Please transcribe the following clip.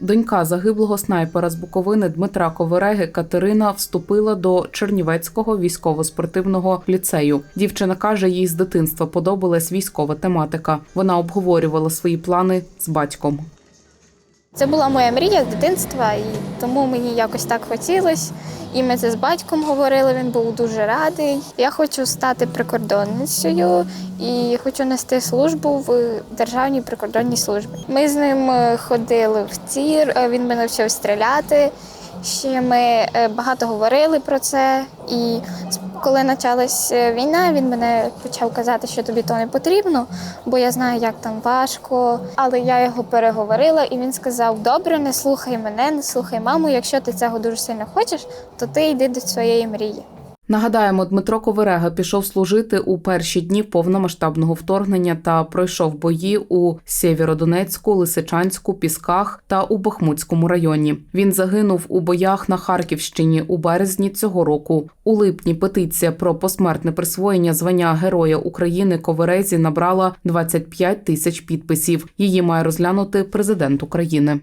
Донька загиблого снайпера з Буковини Дмитра Ковереги Катерина вступила до Чернівецького військово-спортивного ліцею. Дівчина каже, їй з дитинства подобалась військова тематика. Вона обговорювала свої плани з батьком. Це була моя мрія з дитинства, і тому мені якось так хотілося. І ми це з батьком говорили, він був дуже радий. Я хочу стати прикордонницею і хочу нести службу в державній прикордонній службі. Ми з ним е, ходили в тір, е, він мене навчив стріляти. Ще ми е, багато говорили про це. І коли почалась е, війна, він мене почав казати, що тобі то не потрібно, бо я знаю, як там важко. Але я його переговорила, і він сказав: Добре, не слухай мене, не слухай маму. Якщо ти цього дуже сильно хочеш, то ти йди до своєї мрії. Нагадаємо, Дмитро Коверега пішов служити у перші дні повномасштабного вторгнення та пройшов бої у Сєвєродонецьку, Лисичанську, Пісках та у Бахмутському районі. Він загинув у боях на Харківщині у березні цього року. У липні петиція про посмертне присвоєння звання Героя України Коверезі набрала 25 тисяч підписів. Її має розглянути президент України.